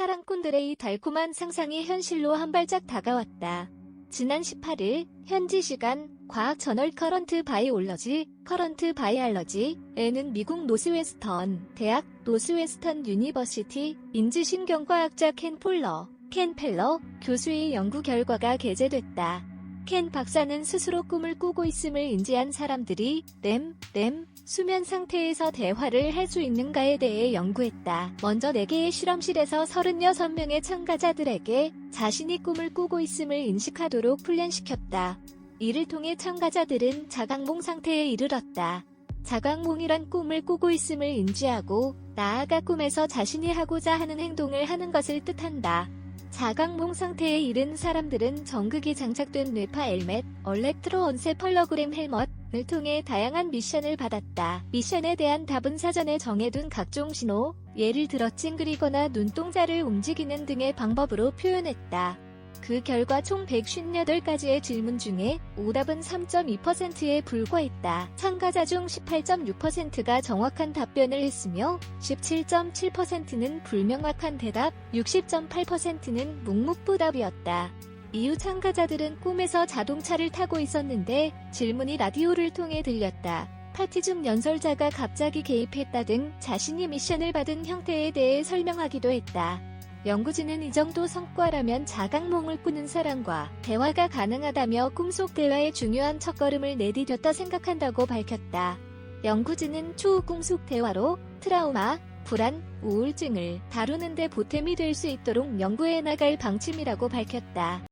사람들의 이 달콤한 상상이 현실로 한 발짝 다가왔다. 지난 18일 현지 시간 과학 저널 커런트 바이올러지 커런트 바이알러지에는 미국 노스웨스턴 대학 노스웨스턴 유니버시티 인지신경과학자 켄 폴러 켄 펠러 교수의 연구 결과가 게재됐다. 켄 박사는 스스로 꿈을 꾸고 있음을 인지한 사람들이 램, 램, 수면 상태에서 대화를 할 수 있는가에 대해 연구했다. 먼저 4개의 실험실에서 36명의 참가자들에게 자신이 꿈을 꾸고 있음을 인식하도록 훈련시켰다. 이를 통해 참가자들은 자각몽 상태에 이르렀다. 자각몽이란 꿈을 꾸고 있음을 인지하고 나아가 꿈에서 자신이 하고자 하는 행동을 하는 것을 뜻한다. 자각몽 상태에 이른 사람들은 전극이 장착된 뇌파 엘멧, 얼렉트로 언세펄러그램 헬멧을 통해 다양한 미션을 받았다. 미션에 대한 답은 사전에 정해둔 각종 신호, 예를 들어 찡그리거나 눈동자를 움직이는 등의 방법으로 표현했다. 그 결과 총 158가지의 질문 중에 오답은 3.2%에 불과했다. 참가자 중 18.6%가 정확한 답변을 했으며 17.7%는 불명확한 대답, 60.8%는 묵묵부답이었다. 이후 참가자들은 꿈에서 자동차를 타고 있었는데 질문이 라디오를 통해 들렸다. 파티 중 연설자가 갑자기 개입했다 등 자신이 미션을 받은 형태에 대해 설명하기도 했다. 연구진은 이 정도 성과라면 자각몽을 꾸는 사람과 대화가 가능하다며 꿈속 대화의 중요한 첫걸음을 내디뎠다 생각한다고 밝혔다. 연구진은 추후 꿈속 대화로 트라우마, 불안, 우울증을 다루는데 보탬이 될 수 있도록 연구해 나갈 방침이라고 밝혔다.